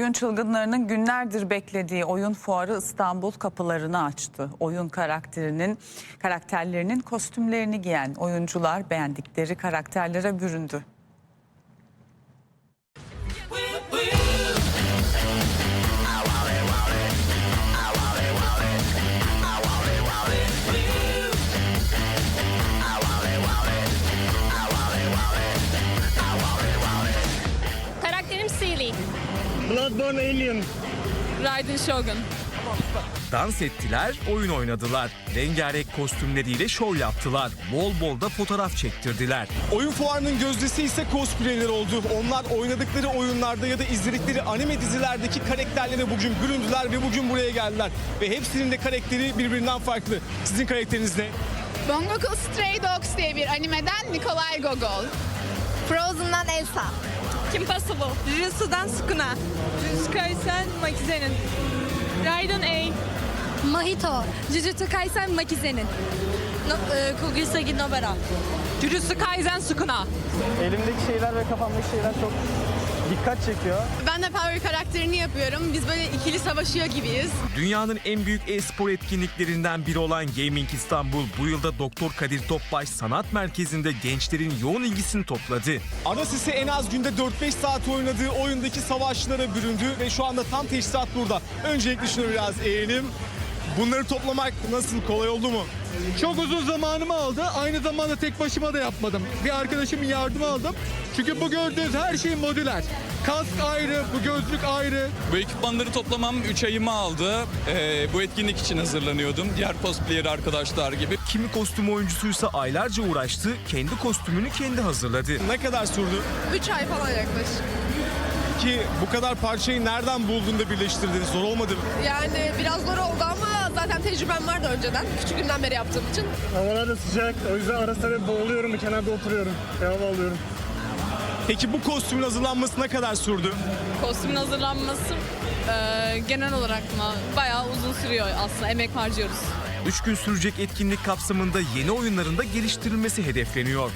Oyun çılgınlarının günlerdir beklediği oyun fuarı İstanbul kapılarını açtı. Oyun karakterinin karakterlerinin kostümlerini giyen oyuncular beğendikleri karakterlere büründü. Bloodborne Alien. Raiden Shogun. Dans ettiler, oyun oynadılar. Rengarenk kostümleriyle şov yaptılar. Bol bol da fotoğraf çektirdiler. Oyun fuarının gözdesi ise cosplayler oldu. Onlar oynadıkları oyunlarda ya da izledikleri anime dizilerdeki karakterlere bugün büründüler ve bugün buraya geldiler. Ve hepsinin de karakteri birbirinden farklı. Sizin karakteriniz ne? Bongoku Stray Dogs diye bir animeden Nikolay Gogol. Frozen'dan Elsa. Kim Possible. Jujutsu'dan Sukuna. Jujutsu Kaisen Makize'nin. Raiden A. Mahito. Jujutsu Kaisen Makize'nin. No, e, Kugisagi Nobara. Jujutsu Kaisen Sukuna. Elimdeki şeyler ve kafamdaki şeyler çok dikkat çekiyor. Ben de Power karakterini yapıyorum. Biz böyle ikili savaşıyor gibiyiz. Dünyanın en büyük e-spor etkinliklerinden biri olan Gaming İstanbul bu yılda Doktor Kadir Topbaş Sanat Merkezi'nde gençlerin yoğun ilgisini topladı. Aras ise en az günde 4-5 saat oynadığı oyundaki savaşçılara büründü ve şu anda tam teçhizat burada. Öncelikle şunu biraz eğelim. Bunları toplamak nasıl kolay oldu mu? Çok uzun zamanımı aldı. Aynı zamanda tek başıma da yapmadım. Bir arkadaşımın yardımı aldım. Çünkü bu gördüğünüz her şey modüler. Kask ayrı, bu gözlük ayrı. Bu ekipmanları toplamam 3 ayımı aldı. Ee, bu etkinlik için hazırlanıyordum. Diğer cosplayer arkadaşlar gibi. Kimi kostüm oyuncusuysa aylarca uğraştı, kendi kostümünü kendi hazırladı. Ne kadar sürdü? 3 ay falan yaklaşık. Ki bu kadar parçayı nereden buldun da birleştirdin? Zor olmadı mı? Yani biraz zor oldu ama zaten tecrübem vardı önceden. Küçüklüğümden beri yaptığım için. Havalar da sıcak. O yüzden ara sıra boğuluyorum. Kenarda oturuyorum. Hava alıyorum. Peki bu kostümün hazırlanması ne kadar sürdü? Kostümün hazırlanması e, genel olarak mı bayağı uzun sürüyor aslında. Emek harcıyoruz. 3 gün sürecek etkinlik kapsamında yeni oyunların da geliştirilmesi hedefleniyor.